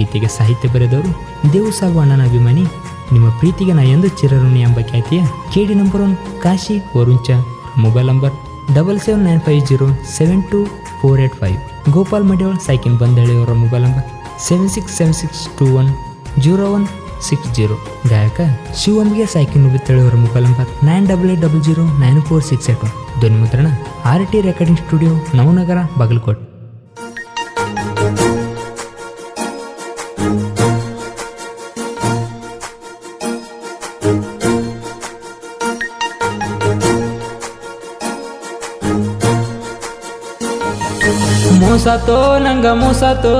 ಗೀತೆಗೆ ಸಾಹಿತ್ಯ ಬರೆದವರು ದೇವು ಸಾಬು ಅಣ್ಣನ ಅಭಿಮಾನಿ ನಿಮ್ಮ ಪ್ರೀತಿಗೆ ನಾ ಎಂದು ಚಿರಋಣಿ ಎಂಬ ಖ್ಯಾತಿಯ KD number one Kashi ವರುಂಚ mobile number double seven nine five zero seven two four eight five Gopal Madiwal ಸೈಕಿನ್ ಬಂದಳಿಯವರ mobile number seven six seven six two one zero one six zero ಗಾಯಕ ಶಿವಂಬಿಗೆ ಸೈಕಿನ್ ಬಿತ್ತಳಿಯವರ mobile number nine double eight double zero nine four six eight one ಧ್ವನಿ ಮುದ್ರಣ R T recording studio Navanagar, Bagalkot. ಮೋಸತೋ, ನಂಗ ಮೋಸತೋ,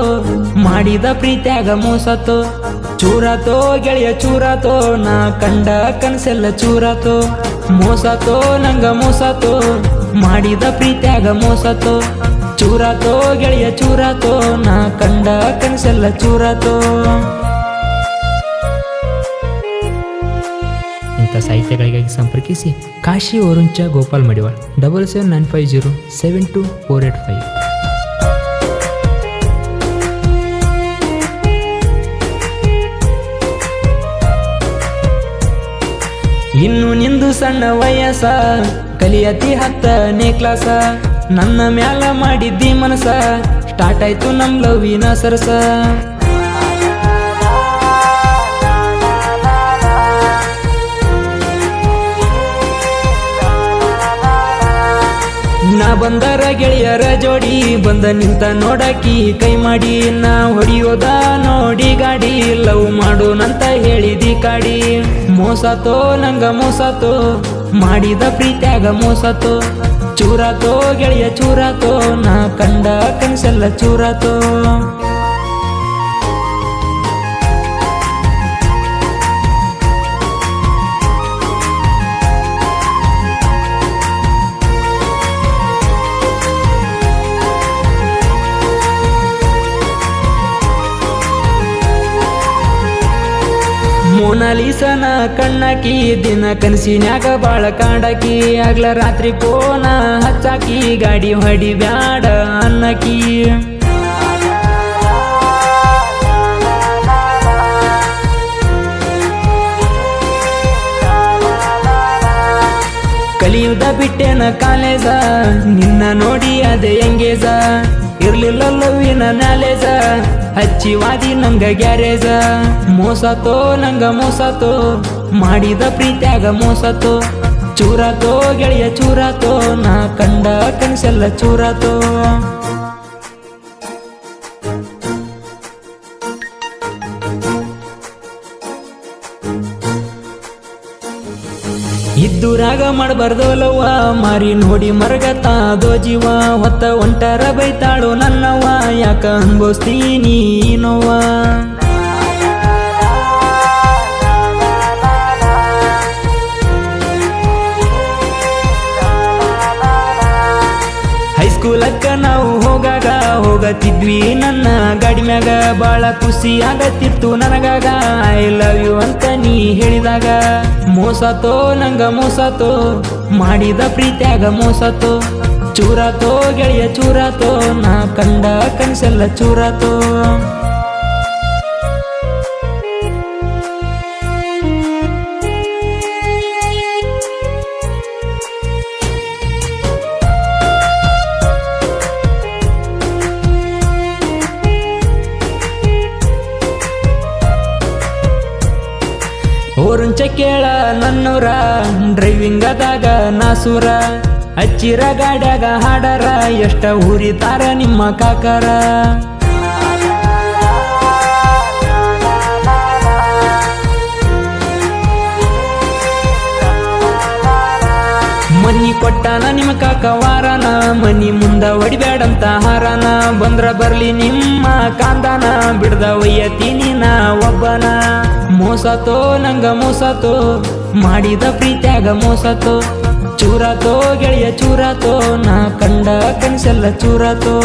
ಮಾಡಿದ ಪ್ರೀತ್ಯಾಗ ಮೋಸತೋ, ಚೂರತೋ, ಗೆಳೆಯ ಚೂರತೋ, ನಾ ಕಂಡ ಕನಸೆಲ್ಲ ಚೂರತೋ, ಮೋಸತೋ, ನಂಗ ಮೋಸತೋ, ಮಾಡಿದ ಪ್ರೀತ್ಯಾಗ ಮೋಸತೋ, ಚೂರತೋ, ಗೆಳೆಯ ಚೂರತೋ, ನಾ ಕಂಡ ಕನಸೆಲ್ಲ ಚೂರತೋ. ಇಂಥ ಸಾಹಿತ್ಯಗಳಿಗಾಗಿ ಸಂಪರ್ಕಿಸಿ Kashi ಓರುಂಚ Gopal Madiwal double seven nine five zero seven two four eight five ಇನ್ನು ನಿಂದು ಸಣ್ಣ ವಯಸ್ಸ, ಕಲಿಯತಿ ಹತ್ತನೇ ಕ್ಲಾಸ ನನ್ನ ಮ್ಯಾಲ ಮಾಡಿದ್ದಿ ಮನಸ ಸ್ಟಾರ್ಟ್ ಆಯ್ತು ನಮ್ ಲವಿನ ಸರಸ. ನಾ ಬಂದರ ಗೆಳೆಯರ ಜೋಡಿ ಬಂದ ನಿಂತ ನೋಡಾಕಿ ಕೈ ಮಾಡಿ, ನಾ ಹೊಡಿಯೋದ ನೋಡಿ ಗಾಡಿ, ಲವ್ ಮಾಡೋನಂತ ಹೇಳಿದಿ ಕಾಡಿ. ಮೋಸತೋ ನಂಗ ಮೋಸತೋ ಮಾಡಿದ ಪ್ರೀತ್ಯಾಗ ಮೋಸತೋ ಚೂರಾತೋ ಗೆಳೆಯ ಚೂರಾತೋ ನಾ ಕಂಡ ಕನಸೆಲ್ಲ ಚೂರಾತೋ ಮೋನಾಲಿಸನ ಕಣ್ಣಕಿ, ದಿನ ಕನಸಿನ್ಯಾಗ ಬಾಳ ಕಾಡಾಕಿ, ಆಗ್ಲ ರಾತ್ರಿ ಕೋನ ಹಚ್ಚಾಕಿ, ಗಾಡಿ ಹೊಡಿ ಬ್ಯಾಡ ಅನ್ನಕಿ. ಕಲಿಯುದ ಬಿಟ್ಟೆನ ಕಾಲೇಜ, ನಿನ್ನ ನೋಡಿ ಅದೇ ಎಂಗೇಜ ಇರ್ಲಿಲ್ಲ ಲವ್ವಿನ ನಾಲೇಜ ಹಚ್ಚಿ ವಾದಿ ನಂಗ ಗ್ಯಾರೇಜ. ಮೋಸತೋ, ನಂಗ ಮೋಸತೋ. ಮಾಡಿದ ಪ್ರೀತ್ಯಾಗ ಮೋಸತೋ. ಚೂರಾತೋ, ಗೆಳೆಯ ಚೂರಾತೋ. ನಾ ಕಂಡ ಕನಸೆಲ್ಲ ಚೂರಾತೋ. ಇದ್ದೂರಾಗ ಮಾಡಬಾರ್ದು ಲವ್ವ ಮಾರಿ ನೋಡಿ ಮರಗತಾದೋ ಜೀವ. ಹೊತ್ತ ಒಂಟರ ಬೈತಾಳು ನನ್ನವ್ವ. ಯಾಕ ಅನ್ಭವಿಸ್ತೀನಿ ನೋವ ಹೈಸ್ಕೂಲಕ್ಕ ನಾವು ಹೋಗಾಗ ಹೋಗತಿದ್ವಿ ನನ್ನ ಗಾಡಿ ಮ್ಯಾಗ. ಬಾಳ ಖುಷಿ ಆಗತ್ತಿತ್ತು ನನಗಾಗ. ಐ ಲವ್ ಯು ಅಂತ ನೀ ಹೇಳಿದಾಗ ಮೋಸತೋ, ನಂಗ ಮೋಸತೋ, ಮಾಡಿದ ಪ್ರೀತ್ಯಾಗ ಮೋಸತೋ, ಚೂರಾತೋ, ಗೆಳೆಯ ಚೂರಾತೋ, ನಾ ಕಂಡ ಕನಸೆಲ್ಲ ಚೂರಾತೋ. ಓರುಂಚ ಕೇಳ ನನ್ನೂರ. ಡ್ರೈವಿಂಗ್ ಅದಾಗ ನಾಸೂರ. ಹಚ್ಚಿರ ಗಾಡ್ಯಾಗ ಹಾಡರ. ಎಷ್ಟ ಊರಿತಾರ ನಿಮ್ಮ ಕಾಕರ. ಮನಿ ಕೊಟ್ಟಾನ ನಿಮ್ಮ ಕಾಕ ವಾರನ. ಮನಿ ಮುಂದ ಹೊಡಿಬೇಡಂತ ಹಾರನ. ಬಂದ್ರ ಬರ್ಲಿ ನಿಮ್ಮ ಕಾಂದನ. ಬಿಡ್ದ ಒಯ್ಯತೀನಿ ನಾ ಒಬ್ಬನ. ಮೋಸತೋ, ನಂಗ ಮೋಸತೋ, ಮಾಡಿದ ಪ್ರೀತ್ಯಾಗ ಮೋಸತೋ, ಚೂರಾತೋ, ಗೆಳೆಯ ಚೂರಾತೋ, ನಾ ಕಂಡ ಕನಸೆಲ್ಲ ಚೂರಾತೋ.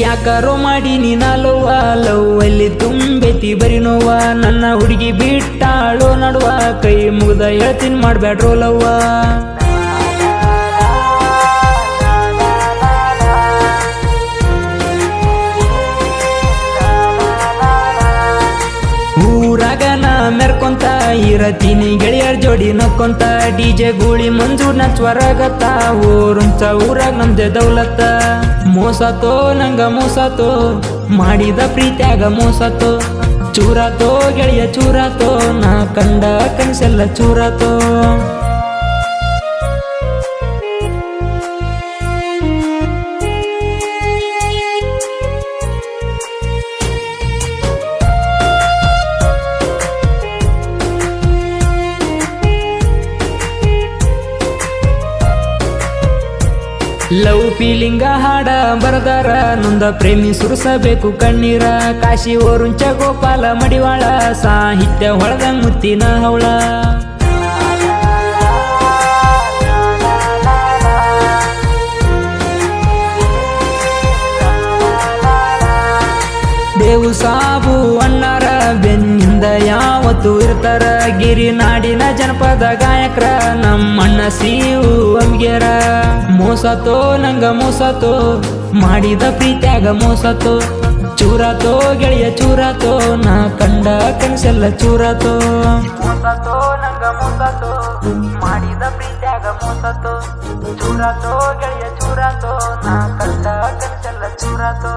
ಯಾಕಾರೋ ಮಾಡಿ ನೀನಲ್ಲವ್ವ ಲವ್ ಅಲ್ಲಿ ತುಂಬೈತಿ ಬರಿ ನೋವ ನನ್ನ ಹುಡುಗಿ ಬಿಟ್ಟಾಳೋ ನಡುವ, ಕೈ ಮುಗ್ದ ಹೇಳ್ತೀನಿ ಮಾಡ್ಬೇಡ್ರೋ ಲವ್ವ. ಇರತೀನಿ ಗೆಳೆಯರ್ ಜೋಡಿ ನಕ್ಕೊಂತ. ಡಿಜೆ ಗೂಳಿ ಮಂಜು ಸ್ವರಗತ. ಊರುಂಚ ಊರಾಗ ನಮ್ದೆ ದೌಲತ್ತ ಮೋಸತೋ ನಂಗ ಮೋಸತೋ ಮಾಡಿದ ಪ್ರೀತ್ಯಾಗ ಮೋಸತೋ ಚೂರಾತೋ ಗೆಳೆಯ ಚೂರಾತೋ ನಾ ಕಂಡ ಕನಸೆಲ್ಲ ಚೂರಾತೋ ಲವ್ ಫೀಲಿಂಗ ಹಾಡ ಬರದಾರ, ನೊಂದ ಪ್ರೇಮಿ ಸುರಿಸಬೇಕು ಕಣ್ಣೀರ. ಕಾಶಿ ಓರುಂಚ ಗೋಪಾಲ ಮಡಿವಾಳ, ಸಾಹಿತ್ಯ ಹೊಳದ ಮುತ್ತಿನ ಹವಳ. ಇರ್ತಾರ ಗಿರಿ ನಾಡಿನ ಜನಪದ ಗಾಯಕರ, ನಮ್ಮಣ್ಣ ಸಿಯು ಅಂಗ್ಯರ ಮೋಸತೋ, ನಂಗ ಮೋಸತೋ, ಮಾಡಿದ ಪ್ರೀತ್ಯಾಗ ಮೋಸತೋ. ಚೂರಾತೋ, ಗೆಳೆಯ ಚೂರಾತೋ, ನಾ ಕಂಡ ಕನಸೆಲ್ಲ ಚೂರಾತೋ. ಮೋಸತೋ, ನಂಗ ಮೋಸತೋ, ಮಾಡಿದ ಪ್ರೀತ್ಯಾಗ ಮೋಸತೋ. ಚೂರಾತೋ, ಗೆಳೆಯ ಚೂರಾತೋ, ನಾ ಕಂಡ ಕನಸೆಲ್ಲ ಚೂರಾತೋ.